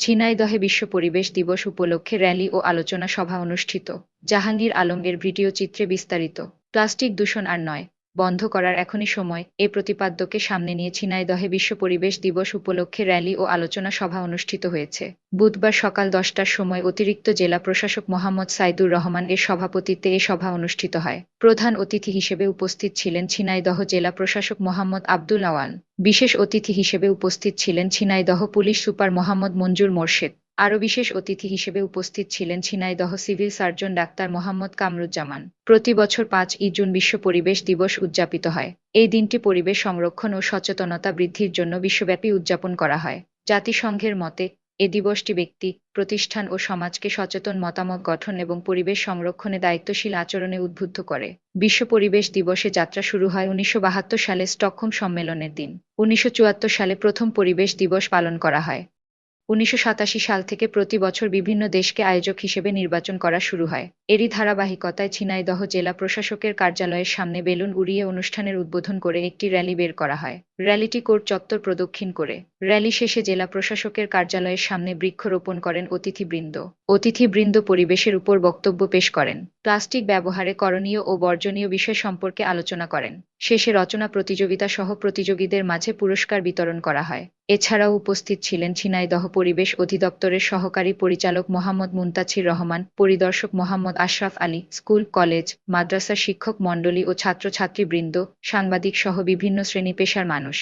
ঝিনাইদহে বিশ্ব পরিবেশ দিবস উপলক্ষে র্যালি ও আলোচনা সভা অনুষ্ঠিত। জাহাঙ্গীর আলমের ভিডিও চিত্রে বিস্তারিত। প্লাস্টিক দূষণ আর নয়। বন্ধ করার এখনই সময়। এ প্রতিপাদ্যকে সামনে নিয়ে ছিনাইদহে বিশ্ব পরিবেশ দিবস উপলক্ষে র্যালি ও আলোচনা সভা অনুষ্ঠিত হয়েছে। বুধবার সকাল দশটার সময় অতিরিক্ত জেলা প্রশাসক মোহাম্মদ সাইদুর রহমান এর সভাপতিত্বে এ সভা অনুষ্ঠিত হয়। প্রধান অতিথি হিসেবে উপস্থিত ছিলেন ছিনাইদহ জেলা প্রশাসক মোহাম্মদ আব্দুল আওয়ান। বিশেষ অতিথি হিসেবে উপস্থিত ছিলেন ছিনাইদহ পুলিশ সুপার মোহাম্মদ মঞ্জুর মোর্শেদ। আরও বিশেষ অতিথি হিসেবে উপস্থিত ছিলেন Jhenaidah civil surgeon doctor Mohammad Kamruzzaman. প্রতি বছর পাঁচ ই জুন বিশ্ব পরিবেশ দিবস উদযাপিত হয়। এই দিনটি পরিবেশ সংরক্ষণ ও সচেতনতা বৃদ্ধির জন্য বিশ্বব্যাপী উদযাপন করা হয়। জাতিসংঘের মতে, এ দিবসটি ব্যক্তি, প্রতিষ্ঠান ও সমাজকে সচেতন মতামত গঠন এবং পরিবেশ সংরক্ষণে দায়িত্বশীল আচরণে উদ্বুদ্ধ করে। বিশ্ব পরিবেশ দিবসে যাত্রা শুরু হয় উনিশশো বাহাত্তর সালে স্টকহোম সম্মেলনের দিন। উনিশশো চুয়াত্তর সালে প্রথম পরিবেশ দিবস পালন করা হয়। উনিশশো সাতাশি সাল থেকে প্রতি বছর বিভিন্ন দেশকে আয়োজক হিসেবে নির্বাচন করা শুরু হয়। এরই ধারাবাহিকতায় ঝিনাইদহ জেলা প্রশাসকের কার্যালয়ের সামনে বেলুন উড়িয়ে অনুষ্ঠানের উদ্বোধন করে একটি র্যালি বের করা হয়। র্যালিটি কোর্ট চত্বর প্রদক্ষিণ করে। র্যালি শেষে জেলা প্রশাসকের কার্যালয়ের সামনে বৃক্ষরোপণ করেন অতিথিবৃন্দ। অতিথিবৃন্দ পরিবেশের উপর বক্তব্য পেশ করেন। প্লাস্টিক ব্যবহারে করণীয় ও বর্জনীয় বিষয় সম্পর্কে আলোচনা করেন। শেষে রচনা প্রতিযোগিতা সহ প্রতিযোগীদের মাঝে পুরস্কার বিতরণ করা হয়। এছাড়াও উপস্থিত ছিলেন ঝিনাইদহ পরিবেশ অধিদপ্তরের সহকারী পরিচালক মোহাম্মদ মুন্তাছির রহমান, পরিদর্শক মোহাম্মদ আশরাফ আলী, স্কুল, কলেজ মাদ্রাসার শিক্ষক মণ্ডলী ও ছাত্রছাত্রীবৃন্দ, সাংবাদিক সহ বিভিন্ন শ্রেণি পেশার মানুষ।